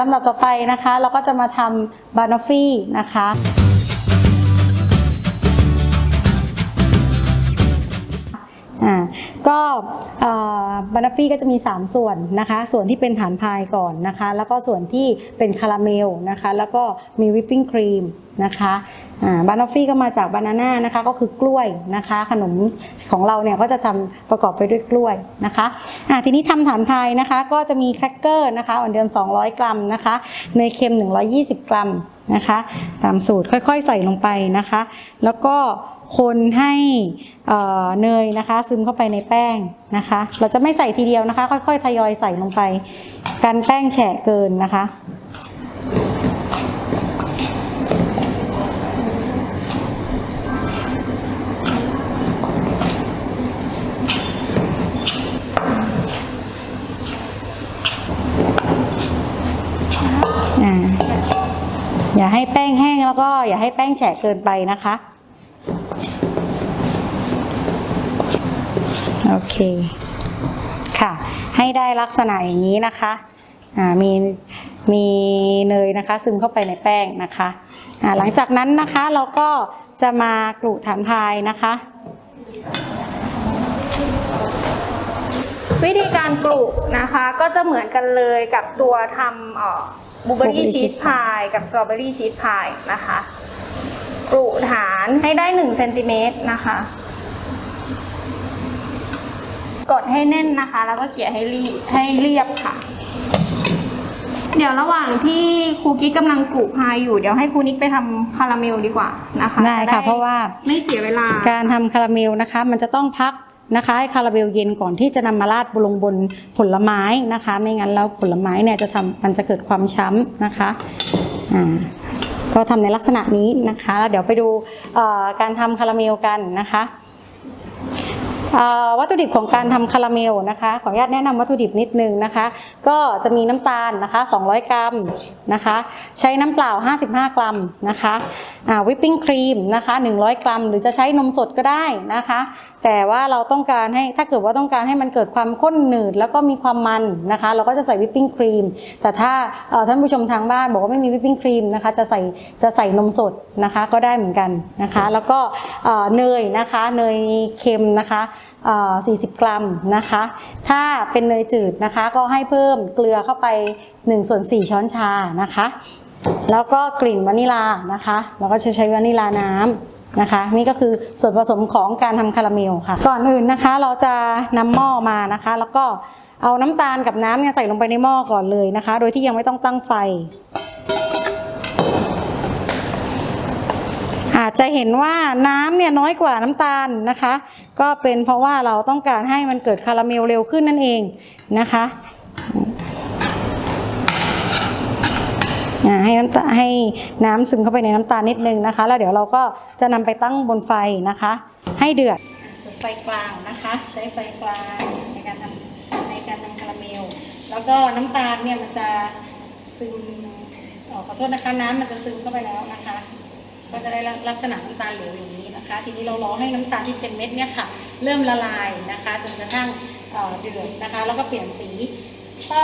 ลำดับต่อไปนะคะ เราก็จะมาทำบานอฟฟี่นะคะอ่าก็บานาฟี่ก็จะมี 3 ส่วนนะคะ ส่วนที่เป็นฐานพายก่อนนะคะ แล้วก็ส่วนที่เป็นคาราเมลนะคะ แล้วก็มีวิปปิ้งครีมนะคะ บานาฟี่ก็มาจากบานาน่านะคะก็คือกล้วยนะคะ ขนมของเราเนี่ยก็จะทำประกอบไปด้วยกล้วยนะคะอ่าทีนี้ทำฐานพายนะคะ ก็จะมีแครกเกอร์นะคะเหมือนเดิม 200 กรัมนะคะเนยเค็ม 120 กรัมนะคะตามสูตรค่อยๆ ใส่ลงไปนะคะ แล้วก็คนให้เนยนะคะ ซึมเข้าไปในแป้งนะคะ เราจะไม่ใส่ทีเดียวนะคะ ค่อยๆ ทยอยใส่ลงไป กันแป้งแฉะเกินนะคะ อ่าอย่าให้ แล้วก็อย่าให้แป้งแฉะเกินไปนะคะ โอเค ค่ะ ให้ได้ลักษณะอย่างนี้นะคะอ่ามีมีเนยนะคะ ซึมเข้าไปในแป้งนะคะอ่าหลังจากนั้นนะคะเราก็จะมากรุฐานพายนะคะ วิธีการกรุนะคะก็จะเหมือนกันเลยกับตัวทำ บูเบอ Blueberry รี่ชีส cheese พายกับสตรอเบอรี่ชีสพายนะคะกรุฐานให้ได้1เซนติเมตรนะคะ กดให้แน่นนะคะ แล้วก็เกี่ยให้รีบให้เรียบค่ะ เดี๋ยวระหว่างที่ครูกิ๊กกำลังกรุพายอยู่ เดี๋ยวให้ครูนิกไปทำคาราเมลดีกว่านะคะได้ค่ะจเพราะว่าไม่เสียเวลา การทำคาราเมลนะคะ มันจะต้องพัก นะคะให้คาราเมลเย็นก่อนที่จะนำมาราดบลงบนผลไม้นะคะ ไม่งั้นแล้วผลไม้เนี่ยจะทำมันจะเกิดความช้ำนะคะอ่าก็ทำในลักษณะนี้นะคะแล้วเดี๋ยวไปดูการทำคาราเมลกันนะคะวัตถุดิบของการทำคาราเมลนะคะขออนุญาตแนะนำวัตถุดิบนิดนึงนะคะ ก็จะมีน้ำตาลนะคะ 200 กรัมนะคะ ใช้น้ำเปล่า 55 กรัมนะคะ วิปปิ้งครีมนะคะ100 กรัม หรือจะใช้นมสดก็ได้นะคะ แต่ว่าเราต้องการให้ถ้าเกิดว่าต้องการให้มันเกิดความข้นหนืดแล้วก็มีความมันนะคะ เราก็จะใส่วิปปิ้งครีม แต่ถ้าท่านผู้ชมทางบ้านบอกว่าไม่มีวิปปิ้งครีมนะคะจะใส่จะใส่นมสดนะคะก็ได้เหมือนกันนะคะ แล้วก็เนยนะคะเนยเค็มนะคะเอ่อ40 กรัมนะคะ ถ้าเป็นเนยจืดนะคะก็ให้เพิ่มเกลือเข้าไป1ส่วน4ช้อนชานะคะ แล้วก็กลิ่นวานิลานะคะ เราก็จะใช้วานิลาน้ำนะคะ นี่ก็คือส่วนผสมของการทำคาราเมลค่ะ ก่อนอื่นนะคะ เราจะนำหม้อมานะคะ แล้วก็เอาน้ำตาลกับน้ำเนี่ยใส่ลงไปในหม้อก่อนเลยนะคะ โดยที่ยังไม่ต้องตั้งไฟ อาจจะเห็นว่าน้ำเนี่ยน้อยกว่าน้ำตาลนะคะ ก็เป็นเพราะว่าเราต้องการให้มันเกิดคาราเมลเร็วขึ้นนั่นเองนะคะ อ่า ให้น้ำตาให้น้ำซึมเข้าไปในน้ำตาลนิดนึงนะคะ แล้วเดี๋ยวเราก็จะนำไปตั้งบนไฟนะคะ ให้เดือดไฟกลางนะคะ ใช้ไฟกลางในการทำในการทำคาราเมล แล้วก็น้ำตาลเนี่ยมันจะซึมออขอโทษนะคะน้ำมันจะซึมเข้าไปแล้วนะคะ ก็จะได้ลักษณะน้ำตาลเหลวอย่างนี้นะคะ ทีนี้เรารอให้น้ำตาลที่เป็นเม็ดเนี่ยค่ะ เริ่มละลายนะคะจนกระทั่งเออเดือดนะคะ แล้วก็เปลี่ยนสี ก็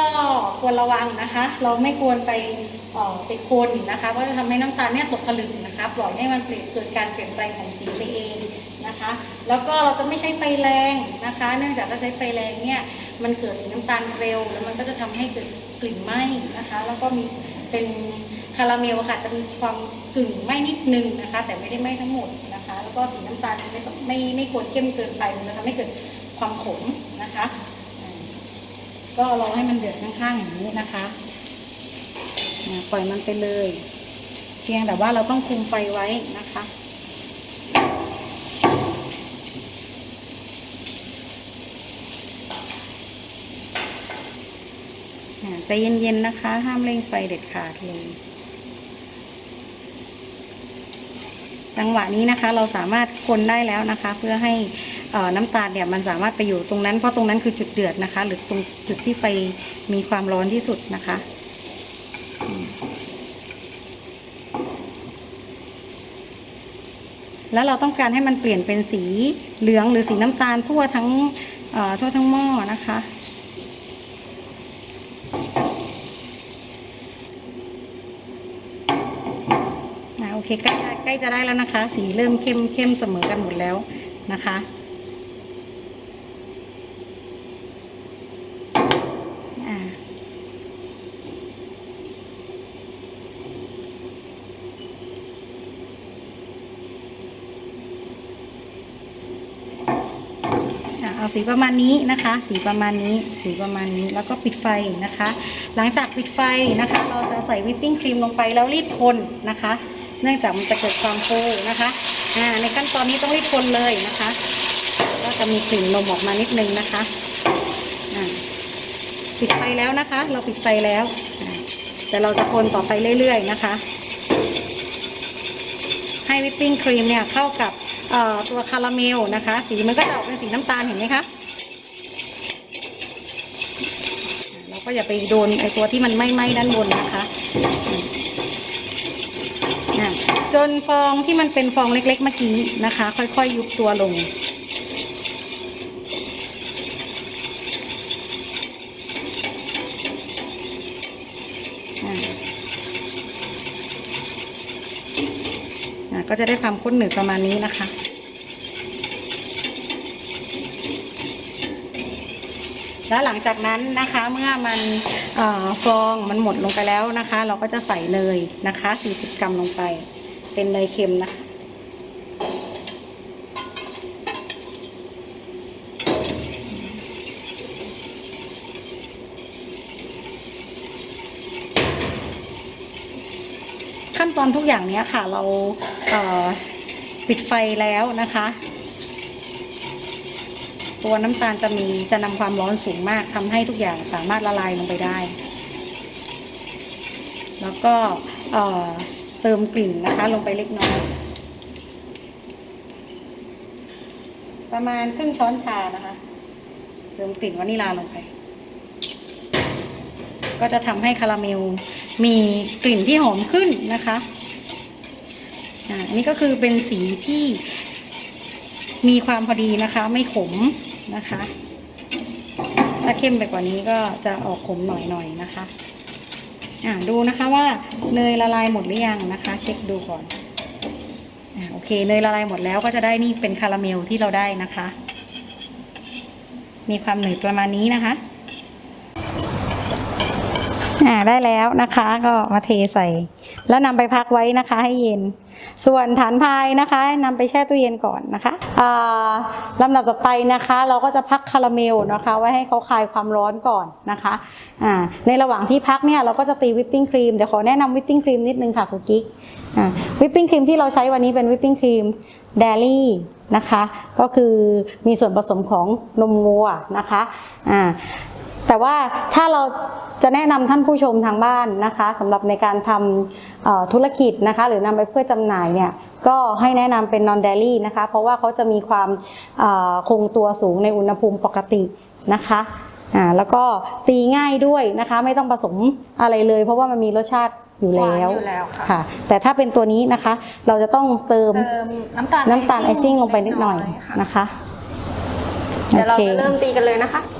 ควรระวังนะคะ เราไม่ควรไปเอ่อไปคนนะคะเพราะจะทำให้น้ำตาลเนี่ยตกผลึกนะคะปล่อยให้มันเปลี่ยนเกิดการเปลี่ยนแปลงของสีไปเองนะคะ แล้วก็เราจะไม่ใช้ไฟแรงนะคะ เนื่องจากถ้าใช้ไฟแรงเนี่ยมันเกิดสีน้ำตาลเร็ว แล้วมันก็จะทำให้เกิดกลิ่นไหม้นะคะ แล้วก็มีเป็นคาราเมลค่ะจะมีความกึ่งไหม้นิดนึงนะคะ แต่ไม่ได้ไหม้ทั้งหมดนะคะ แล้วก็สีน้ำตาลไม่ต้องไม่ไม่ควรเข้มเกินไปมันจะทำให้เกิดความขมนะคะ ก็รอให้มันเดือดข้างๆอย่างนี้นะคะอ่าปล่อยมันไปเลย เพียงแต่ว่าเราต้องคุมไฟไว้นะคะ ใจเย็นๆนะคะ ห้ามเร่งไฟเด็ดขาดเลยจังหวะนี้นะคะเราสามารถคนได้แล้วนะคะ เพื่อให้ น้ำตาลเนี่ยมันสามารถไปอยู่ตรงนั้นเพราะตรงนั้นคือจุดเดือดนะคะ หรือตรงจุดที่ไปมีความร้อนที่สุดนะคะแล้วเราต้องการให้มันเปลี่ยนเป็นสีเหลืองหรือสีน้ำตาลทั่วทั้งทั่วทั้งหม้อนะคะ โอเคใกล้ใกล้จะได้แล้วนะคะ สีเริ่มเข้มเข้มเสมอกันหมดแล้วนะคะ สีประมาณนี้นะคะ สีประมาณนี้ สีประมาณนี้ แล้วก็ปิดไฟนะคะ หลังจากปิดไฟนะคะ เราจะใส่วิปปิ้งครีมลงไปแล้วรีดคนนะคะ เนื่องจากมันจะเกิดความฟูนะคะ อ่า ในขั้นตอนนี้ต้องรีดคนเลยนะคะ ก็จะมีกลิ่นนมออกมานิดนึงนะคะ อ่า ปิดไฟแล้วนะคะ เราปิดไฟแล้วอ่าแต่เราจะคนต่อไปเรื่อยๆนะคะ ให้วิปปิ้งครีมเนี่ยเข้ากับตัวคาราเมลนะคะ สีมันก็จะออกเป็นสีน้ำตาลเห็นไหมคะเราก็อย่าไปโดนไอตัวที่มันไหม้ๆด้านบนนะคะจนฟองที่มันเป็นฟองเล็กๆเมื่อกี้นะคะ ค่อยๆยุบตัวลง อะอะ ก็จะได้ความข้นหนืดประมาณนี้นะคะแล้วหลังจากนั้นนะคะเมื่อมันอฟองมันหมดลงไปแล้วนะคะ เราก็จะใส่เนยนะคะ 40 กรัมลงไป เป็นเนยเค็มนะคะ ขั้นตอนทุกอย่างเนี้ยค่ะ เราเปิดไฟแล้วนะคะ ตัวน้ำตาลจะมีจะนำความร้อนสูงมากทำให้ทุกอย่างสามารถละลายลงไปได้ แล้วก็เอ่อเติมกลิ่นนะคะ ลงไปเล็กน้อยประมาณครึ่งช้อนชานะคะ เติมกลิ่นวานิลาลงไป ก็จะทำให้คาราเมลมีกลิ่นที่หอมขึ้นนะคะอันนี้ก็คือเป็นสีที่มีความพอดีนะคะ ไม่ขมนะคะ ถ้าเข้มไปกว่านี้ก็จะออกขมหน่อยๆนะคะอ่าดูนะคะว่าเนยละลายหมดหรือยังนะคะ เช็คดูก่อนอ่าโอเคเนยละลายหมดแล้วก็จะได้นี่เป็นคาราเมลที่เราได้นะคะ มีความหนืดประมาณนี้นะคะ อ่าได้แล้วนะคะก็มาเทใส่ แล้วนำไปพักไว้นะคะให้เย็น ส่วนฐานพายนะคะนำไปแช่ตู้เย็นก่อนนะคะอ่าลำดับต่อไปนะคะ เราก็จะพักคาราเมลนะคะ ไว้ให้เขาคลายความร้อนก่อนนะคะอ่าในระหว่างที่พักเนี่ยเราก็จะตีวิปปิ้งครีมเดี๋ยวขอแนะนำวิปปิ้งครีมนิดนึงค่ะคุณกิ๊กอ่าวิปปิ้งครีมที่เราใช้วันนี้เป็นวิปปิ้งครีมเดลี่นะคะ ก็คือมีส่วนผสมของนมวัวนะคะอ่า แต่ว่าถ้าเราจะแนะนำท่านผู้ชมทางบ้านนะคะสำหรับในการทำเอ่อธุรกิจนะคะ หรือนำไปเพื่อจำหน่ายเนี่ยก็ให้แนะนำเป็น non dairy นะคะ เพราะว่าเขาจะมีความเอ่อคงตัวสูงในอุณหภูมิปกตินะคะอ่าแล้วก็ตีง่ายด้วยนะคะ ไม่ต้องผสมอะไรเลย เพราะว่ามันมีรสชาติอยู่แล้วหวานอยู่แล้วค่ะค่ะ แต่ถ้าเป็นตัวนี้นะคะ เราจะต้องเติมเติมน้ำตาลน้ำตาลไอซิ่งลงไปนิดหน่อยค่ะนะคะเดี๋ยวเราโอคจะเริ่มตีกันเลยนะคะอ่า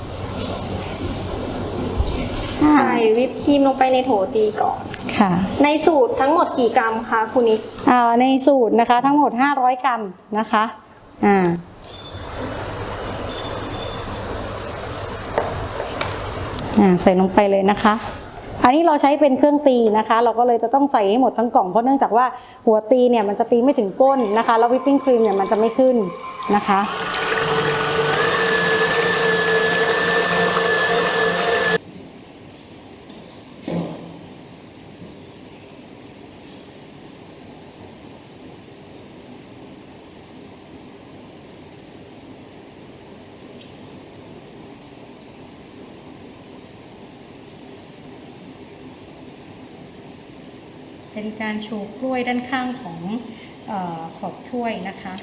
ใส่วิปครีมลงไปในโถตีก่อน ค่ะ ในสูตรทั้งหมดกี่กรัมคะคุณนิกอ่าในสูตรนะคะทั้งหมด 500 กรัมนะคะอ่าอ่าใส่ลงไปเลยนะคะ อันนี้เราใช้เป็นเครื่องตีนะคะ เราก็เลยจะต้องใส่ให้หมดทั้งกล่องเพราะเนื่องจากว่าหัวตีเนี่ยมันจะตีไม่ถึงก้นนะคะ แล้ววิปปิ้งครีมเนี่ยมันจะไม่ขึ้นนะคะ เป็นการโชว์กล้วยด้านข้างของออขอบถ้วยนะคะ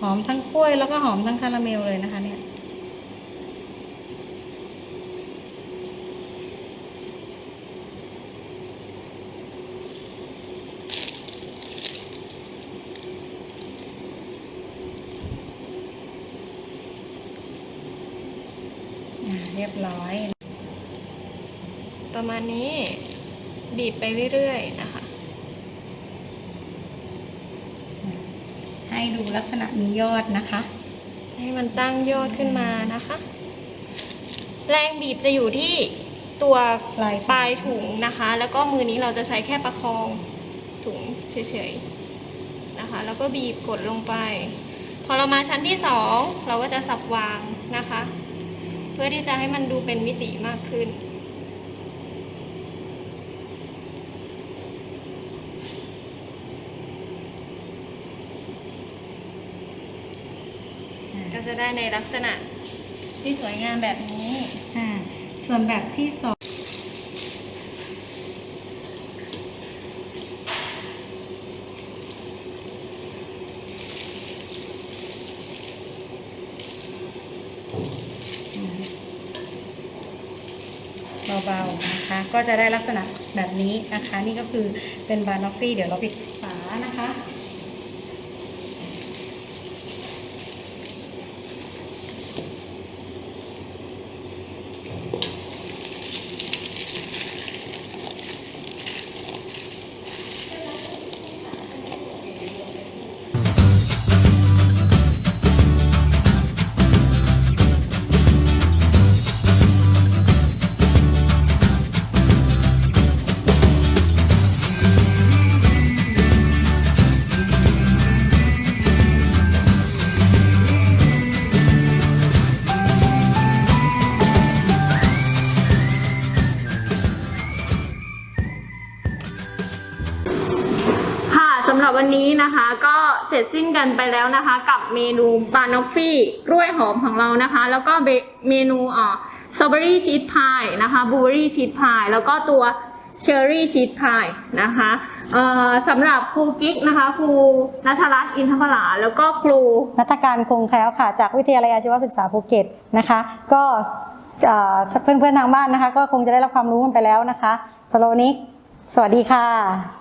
หอมทั้งกล้วยแล้วก็หอมทั้งคาราเมลเลยนะคะ เนี่ย เรียบร้อย ประมาณนี้บีบไปเรื่อยๆนะคะ ให้ดูลักษณะมียอดนะคะ ให้มันตั้งยอดขึ้นมานะคะ แรงบีบจะอยู่ที่ตัวปลายถุงปลายถุงนะคะ แล้วก็มือนี้เราจะใช้แค่ประคองถุงเฉยๆนะคะ แล้วก็บีบกดลงไป พอเรามาชั้นที่สองเราก็จะสับวางนะคะ เพื่อที่จะให้มันดูเป็นมิติมากขึ้น ได้ในลักษณะที่สวยงามแบบนี้อ่าส่วนแบบที่สองเบาๆนะคะ ก็จะได้ลักษณะแบบนี้นะคะ นี่ก็คือเป็นบานอฟฟี่ เดี๋ยวเราปิด วันนี้นะคะก็เสร็จสิ้นกันไปแล้วนะคะ กับเมนูบานอฟฟี่กล้วยหอมของเรานะคะ แล้วก็เมนูอ่าสตรอเบอรี่ชีสพายนะคะบลูเบอรี่ชีสพายแล้วก็ตัวเชอร์รี่ชีสพายนะคะสำหรับครูกิ๊กนะคะครูนัทรัตน์อินทพลาแล้วก็ครูนัฐการคงแคล้วค่ะ จากวิทยาลัยอาชีวศึกษาภูเก็ตนะคะ ก็เอ่อเพื่อนๆทางบ้านนะคะ ก็คงจะได้รับความรู้กันไปแล้วนะคะสำหรับวันนี้สวัสดีค่ะ